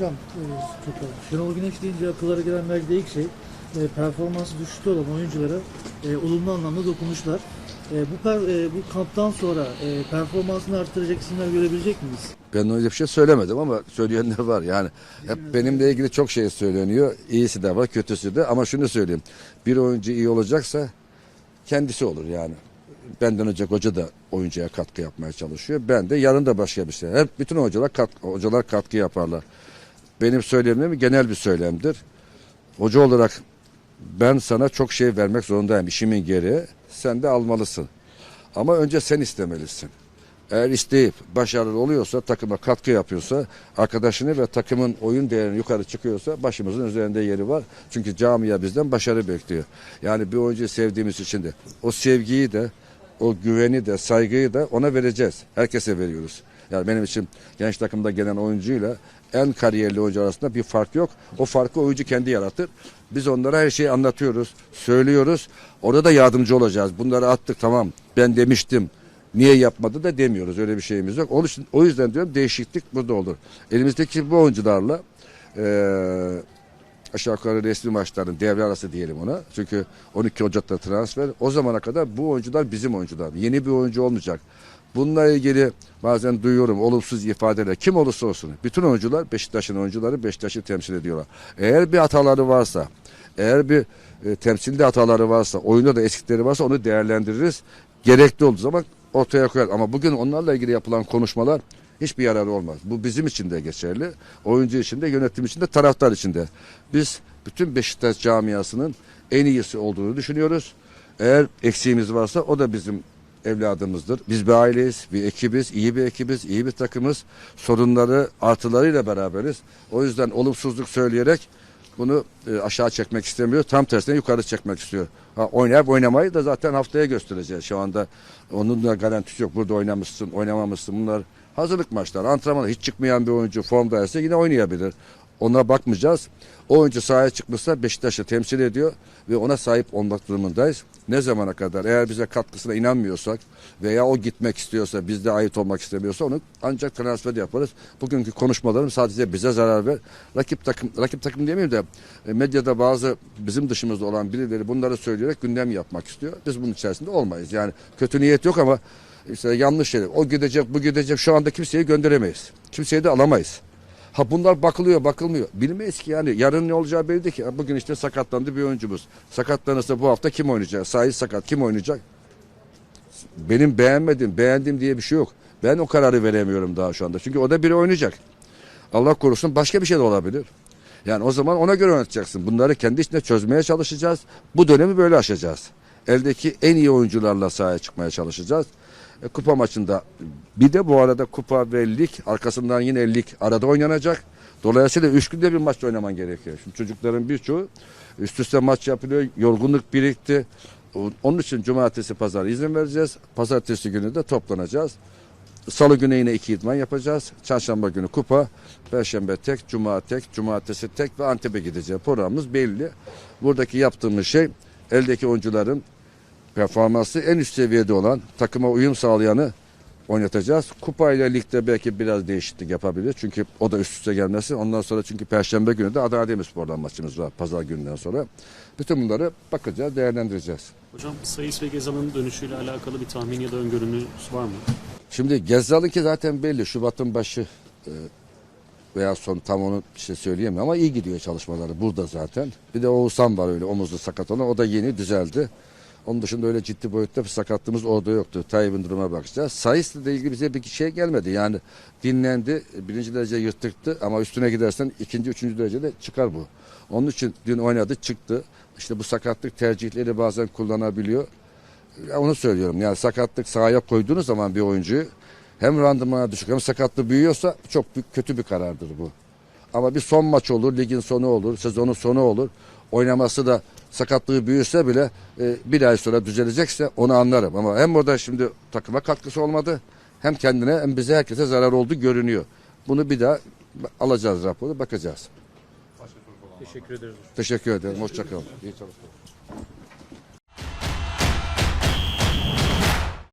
Hocam e, çok. Şenol Güneş deyince akıllara gelen belki de ilk şey e, performansı düşüşte olan oyunculara e, olumlu anlamda dokunuşlar. E, bu per, e, bu kamptan sonra e, performansını arttıracak isimler görebilecek miyiz? Ben öyle bir şey söylemedim ama söyleyenler var. Yani hep benimle ilgili çok şey söyleniyor. İyisi de var, kötüsü de. Ama şunu söyleyeyim. Bir oyuncu iyi olacaksa kendisi olur yani. Benden önce hoca da oyuncuya katkı yapmaya çalışıyor. Ben de yarın da başka bir şey. Hep bütün hocalar katkı, hocalar katkı yaparlar. Benim söylemim genel bir söylemdir. Hoca olarak ben sana çok şey vermek zorundayım işimin gereği. Sen de almalısın. Ama önce sen istemelisin. Eğer isteyip başarılı oluyorsa, takıma katkı yapıyorsa, arkadaşını ve takımın oyun değerini yukarı çıkıyorsa başımızın üzerinde yeri var. Çünkü camia bizden başarı bekliyor. Yani bir oyuncuyu sevdiğimiz için de o sevgiyi de, o güveni de, saygıyı da ona vereceğiz. Herkese veriyoruz. Yani benim için genç takımda gelen oyuncuyla en kariyerli oyuncu arasında bir fark yok. O farkı oyuncu kendi yaratır. Biz onlara her şeyi anlatıyoruz, söylüyoruz. Orada da yardımcı olacağız. Bunları attık tamam. Ben demiştim. Niye yapmadı da demiyoruz. Öyle bir şeyimiz yok. Onun için, o yüzden diyorum değişiklik burada olur. Elimizdeki bu oyuncularla eee aşağı yukarı resmi maçların devre arası diyelim ona. Çünkü 12 Ocak'ta transfer. O zamana kadar bu oyuncular bizim oyuncular. Yeni bir oyuncu olmayacak. Bununla ilgili bazen duyuyorum olumsuz ifadeler. Kim olursa olsun. Bütün oyuncular Beşiktaş'ın oyuncuları Beşiktaş'ı temsil ediyorlar. Eğer bir hataları varsa, eğer bir e, temsilde hataları varsa, oyunda da eksikleri varsa onu değerlendiririz. Gerekli olduğu zaman ortaya koyar. Ama bugün onlarla ilgili yapılan konuşmalar hiçbir yararı olmaz. Bu bizim için de geçerli. Oyuncu için de, yönetim için de, taraftar için de. Biz bütün Beşiktaş camiasının en iyisi olduğunu düşünüyoruz. Eğer eksiğimiz varsa o da bizim evladımızdır. Biz bir aileyiz, bir ekibiz, iyi bir ekibiz, iyi bir takımız. Sorunları, artılarıyla beraberiz. O yüzden olumsuzluk söyleyerek bunu e, aşağı çekmek istemiyor. Tam tersine yukarı çekmek istiyor. Ha, oynayıp oynamayı da zaten haftaya göstereceğiz. Şu anda onun da garantisi yok. Burada oynamışsın, oynamamışsın. Bunlar hazırlık maçları. Antrenmana hiç çıkmayan bir oyuncu formdaysa yine oynayabilir. Ona bakmayacağız. O oyuncu sahaya çıkmışsa Beşiktaş'ı temsil ediyor ve ona sahip olmak durumundayız. Ne zamana kadar eğer bize katkısına inanmıyorsak veya o gitmek istiyorsa bizde ait olmak istemiyorsa onu ancak transfer yaparız. Bugünkü konuşmalarım sadece bize zarar ver. Rakip takım rakip takım demeyeyim de e, medyada bazı bizim dışımızda olan birileri bunları söyleyerek gündem yapmak istiyor. Biz bunun içerisinde olmayız. Yani kötü niyet yok ama işte yanlış şeyler. O gidecek, bu gidecek. Şu anda kimseyi gönderemeyiz. Kimseyi de alamayız. Ha bunlar bakılıyor, bakılmıyor. Bilmeyiz ki yani yarın ne olacağı belli değil ki. Bugün işte sakatlandı bir oyuncumuz. Sakatlanırsa bu hafta kim oynayacak? Sahi sakat kim oynayacak? Benim beğenmedim, beğendim diye bir şey yok. Ben o kararı veremiyorum daha şu anda. Çünkü o da biri oynayacak. Allah korusun başka bir şey de olabilir. Yani o zaman ona göre yöneteceksin. Bunları kendi içinde çözmeye çalışacağız. Bu dönemi böyle aşacağız. Eldeki en iyi oyuncularla sahaya çıkmaya çalışacağız. E, kupa maçında bir de bu arada kupa ve lig arkasından yine lig arada oynanacak. Dolayısıyla üç günde bir maç oynaman gerekiyor. Şimdi çocukların birçoğu üst üste maç yapılıyor. Yorgunluk birikti. Onun için cumartesi pazar izin vereceğiz. Pazartesi günü de toplanacağız. Salı günü yine iki idman yapacağız. Çarşamba günü kupa, Perşembe tek, Cuma tek, Cumartesi tek ve Antep'e gideceğiz. Programımız belli. Buradaki yaptığımız şey eldeki oyuncuların performansı en üst seviyede olan, takıma uyum sağlayanı oynatacağız. Kupa ile ligde belki biraz değişiklik yapabilir. Çünkü o da üst üste gelmesi. Ondan sonra çünkü Perşembe günü de Adana Demirspor'dan maçımız var. Pazar gününden sonra. Bütün bunları bakacağız, değerlendireceğiz. Hocam Sayıs ve Gezal'ın dönüşüyle alakalı bir tahmin ya da öngörünüz var mı? Şimdi Gezzal'ınki zaten belli. Şubat'ın başı e, veya son tam onu işte söyleyemem ama iyi gidiyor çalışmaları burada zaten. Bir de Oğuzhan var öyle omuzlu sakat olan. O da yeni düzeldi. Onun dışında öyle ciddi boyutta bir sakatlığımız orada yoktu. Tayyip'in duruma bakacağız. Sayısla ile ilgili bize bir şey gelmedi. Yani dinlendi. Birinci derece yırtıktı ama üstüne gidersen ikinci, üçüncü derecede çıkar bu. Onun için dün oynadı çıktı. İşte bu sakatlık tercihleri bazen kullanabiliyor. Ya onu söylüyorum. Yani sakatlık sahaya koyduğunuz zaman bir oyuncuyu hem randımana düşük hem sakatlığı büyüyorsa çok büyük, kötü bir karardır bu. Ama bir son maç olur, ligin sonu olur, sezonun sonu olur. Oynaması da sakatlığı büyürse bile e, bir ay sonra düzelecekse onu anlarım. Ama hem orada şimdi takıma katkısı olmadı hem kendine hem bize herkese zarar oldu görünüyor. Bunu bir daha alacağız raporu bakacağız. Teşekkür ederiz. Teşekkür ederim. Hoşçakalın. İyi çalışmalar.